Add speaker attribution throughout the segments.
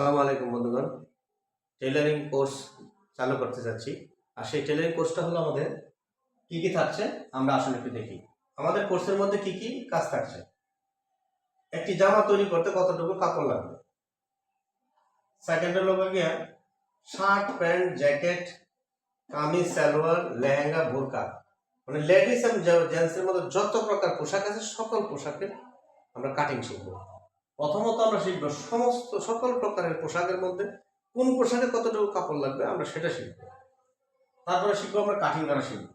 Speaker 1: আসসালামু আলাইকুম বন্ধুগণ। টেলারিং কোর্স চালু করতে যাচ্ছি। আর সেই টেলারিং কোর্সটা হলো আমাদের কি কি থাকছে আমরা আসলে একটু দেখি। আমাদের কোর্সের মধ্যে কি কি কাজ থাকছে? একটি জামা তৈরি করতে কতটুকু কাপড় লাগবে? সেকেন্ড হলো গিয়া shirt pant jacket kameez, salwar, lehenga, বোরকা। মানে লেডিস এবং জেন্টসের মধ্যে যত প্রকার পোশাক আছে, সকল পোশাকের আমরা কাটিং শিখব। প্রথমত আমরা শিখব সমস্ত সকল প্রকারের পোশাকের মধ্যে কোন পোশাকে কতটুকু কাপড় লাগবে আমরা সেটা শিখব। তারপরে শিখব আমরা কাটিং করা শিখব।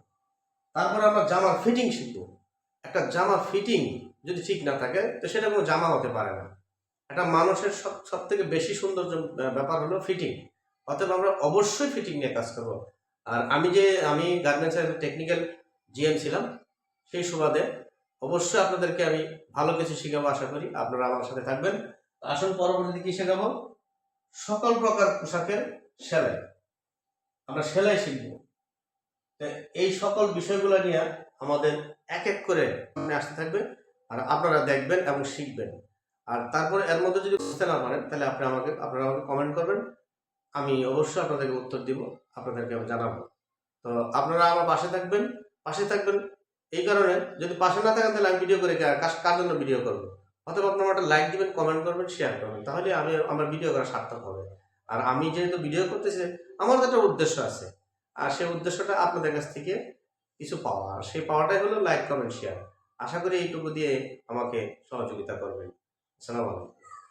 Speaker 1: তারপরে আমরা জামার ফিটিং শিখব। একটা জামার ফিটিং যদি ঠিক না থাকে, তো সেটা কোনো জামা হতে পারে না। একটা মানুষের সব সব থেকে বেশি সৌন্দর্য ব্যাপার হলো ফিটিং অতএব আমরা অবশ্যই ফিটিং নিয়ে কাজ করব। আর আমি যে, আমি গার্মেন্টসের টেকনিক্যাল জিএম ছিলাম, সেই সুবাদে অবশ্যই আপনাদেরকে আমি ভালো কিছু শেখাবো আশা করি। আপনারা আমার সাথে থাকবেন। আসুন, পরবর্তীতে কি শেখাবো? সকল প্রকার পোশাকের সেলাই। আমরা সেলাই শিখব। এই সকল বিষয়গুলো নিয়ে আমাদের এক এক করে আসতে থাকবে আর আপনারা দেখবেন এবং শিখবেন। আর তারপরে এর মধ্যে যদি বুঝতে না পারেন, তাহলে আপনি আমাকে, আপনারা আমাকে কমেন্ট করবেন। আমি অবশ্যই আপনাদেরকে উত্তর দিব, আপনাদেরকে আমি জানাব। তো আপনারা আমার পাশে থাকবেন পাশে থাকবেন। এই কারণে যদি পাশে না থাকেন, তাহলে আমি ভিডিও করে কার জন্য ভিডিও করব? অথবা আপনারা একটা লাইক দিবেন কমেন্ট করবেন শেয়ার করবেন, তাহলে আমি, আমার ভিডিও করা সার্থক হবে। আর আমি যেহেতু ভিডিও করতেছি, আমার তো একটা উদ্দেশ্য আছে, আর সেই উদ্দেশ্যটা আপনাদের কাছ থেকে কিছু পাওয়া। আর সেই পাওয়াটাই হলো লাইক কমেন্ট শেয়ার আশা করি এইটুকু দিয়ে আমাকে সহযোগিতা করবেন। আসসালামু আলাইকুম।